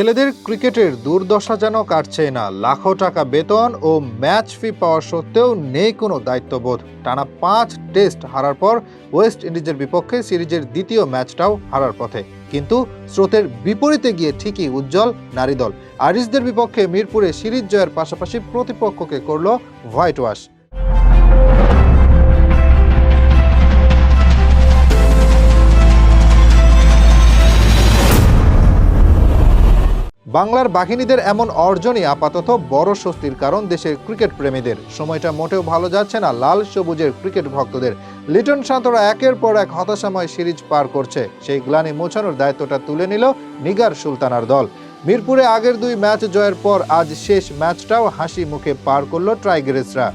ছেলেদের ক্রিকেটের দুর্দশা যেন কাটছে না। লাখো টাকা বেতন ও ম্যাচ ফি পাওয়া সত্ত্বেও নেই কোনো দায়িত্ববোধ। টানা পাঁচ টেস্ট হারার পর ওয়েস্ট ইন্ডিজের বিপক্ষে সিরিজের দ্বিতীয় ম্যাচটাও হারার পথে। কিন্তু স্রোতের বিপরীতে গিয়ে ঠিকই উজ্জ্বল নারী দল আরিসদের বিপক্ষে মিরপুরে সিরিজ জয়ের পাশাপাশি প্রতিপক্ষকে করল হোয়াইট ওয়াশ। বাংলার বাহিনীদের এমন অর্জনই আপাতত বড় স্বস্তির কারণ দেশের ক্রিকেট প্রেমীদের। সময়টা মোটেও ভালো যাচ্ছে না লাল সবুজের ক্রিকেট ভক্তদের। লিটন শান্তরা একের পর এক হতাশাময় সিরিজ পার করছে। সেই গ্লানি মোছানোর দায়িত্বটা তুলে নিল নিগার সুলতানার দল। মিরপুরে আগের দুই ম্যাচ জয়ের পর আজ শেষ ম্যাচটাও হাসি মুখে পার করল ট্রাইগ্রেসরা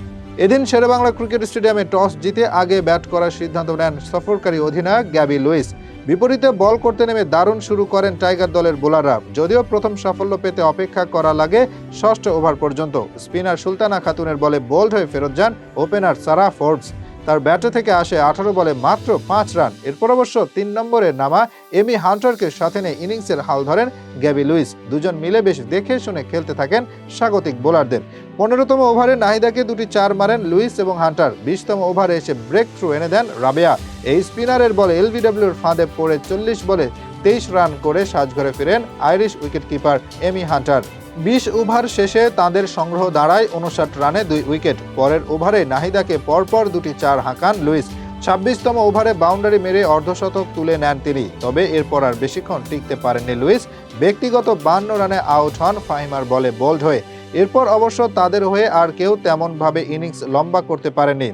এদিন শেরেবাংলা ক্রিকেট স্টেডিয়ামে টস জিতে আগে ব্যাট করার সিদ্ধান্ত নেন সফরকারী অধিনায়ক গ্যাবি লুইস। বিপরীতে বল করতে নেমে দারুণ শুরু করেন টাইগার দলের বোলাররা। যদিও প্রথম সাফল্য পেতে অপেক্ষা করা লাগে ষষ্ঠ ওভার পর্যন্ত। স্পিনার সুলতানা খাতুনের বলে বোল্ড হয়ে ফেরত যান ওপেনার সারা ফোর্বস। তার ব্যাটে থেকে আসে আঠারো বলে মাত্র পাঁচ রান। এরপর অবশ্য তিন নম্বরে নামা এমি হান্টারকে সাথে নিয়ে ইনিংসের হাল ধরেন গ্যাবি লুইস। দুজন মিলে বেশ দেখে শুনে খেলতে থাকেন স্বাগতিক বোলারদের। পনেরোতম ওভারে নাহিদাকে দুটি চার মারেন লুইস এবং হান্টার। বিশতম ওভারে এসে ব্রেক থ্রু এনে দেন রাবেয়া। এই স্পিনারের বলে এলবিডব্লিউর ফাঁদে পড়ে চল্লিশ বলে তেইশ রান করে সাজঘরে ফিরেন আইরিশ উইকেটকিপার এমি হান্টার। বিশ ওভার শেষে তাদের সংগ্রহ দাঁড়ায় উনষাট রানে দুই উইকেট। পরের ওভারে নাহিদাকে পরপর দুটি চার হাঁকান লুইস। ছাব্বিশতম ওভারে বাউন্ডারি মেরে অর্ধশতক তুলে নেন তিনি। তবে এরপর আর বেশিক্ষণ টিকতে পারেননি লুইস। ব্যক্তিগত বান্ন রানে আউট হন ফাহিমার বলে বোল্ড হয়ে। এরপর অবশ্য তাদের হয়ে আর কেউ তেমনভাবে ইনিংস লম্বা করতে পারেনি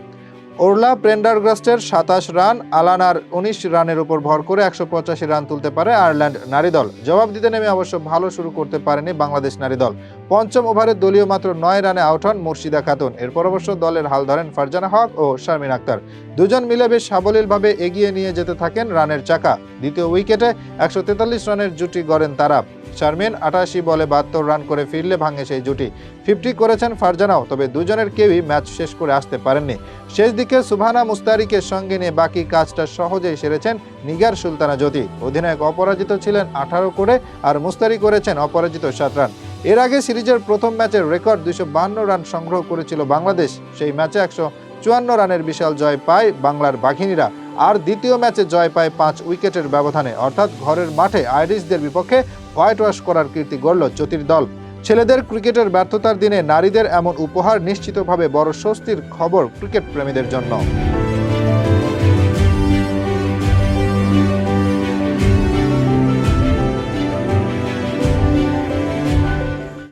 ওরলা প্রেন্ডারগ্রাস্টের সাতাশ রান, আলানার উনিশ রানের উপর ভর করে একশো পঁচাশি রান তুলতে পারে আয়ারল্যান্ড নারী দল। জবাব দিতে নেমে অবশ্য ভালো শুরু করতে পারেনি বাংলাদেশ নারী দল। পঞ্চম ওভারে দলীয় মাত্র নয় রানে আউট হন মুর্শিদা খাতুন। এরপর অবশ্য দলের হাল ধরেন ফারজানা হক ও শারমিন আক্তার। দুজন মিলে বেশ সাবলীলভাবে এগিয়ে নিয়ে যেতে থাকেন রানের চাকা। দ্বিতীয় উইকেটে একশো তেতাল্লিশ রানের জুটি গড়েন তারা। শারমিন আটাশি বলে বাহাত্তর রান করে ফিরলে ভাঙে সেই জুটি। ফিফটি করেছেন ফারজানাও, তবে দুজনের কেউই ম্যাচ শেষ করে আসতে পারেননি। শেষ দিকে সুভানা মুস্তারিকের সঙ্গে নিয়ে বাকি কাজটা সহজেই সেরেছেন নিগার সুলতানা জ্যোতি। অধিনায়ক অপরাজিত ছিলেন আঠারো করে আর মুস্তারি করেছেন অপরাজিত সাত রান। এর আগে সিরিজের প্রথম ম্যাচের রেকর্ড দুইশো রান সংগ্রহ করেছিল বাংলাদেশ। সেই ম্যাচে একশো চুয়ান্ন রানের বিশাল জয় পায় বাংলার বাঘিনীরা। আর দ্বিতীয় ম্যাচে জয় পায় পাঁচ উইকেটের ব্যবধানে। অর্থাৎ ঘরের মাঠে আইরিশদের বিপক্ষে হোয়াইট ওয়াশ করার কীর্তি গড়ল জ্যোতির দল। ছেলেদের ক্রিকেটের ব্যর্থতার দিনে নারীদের এমন উপহার নিশ্চিতভাবে বড় স্বস্তির খবর ক্রিকেট প্রেমীদের জন্য।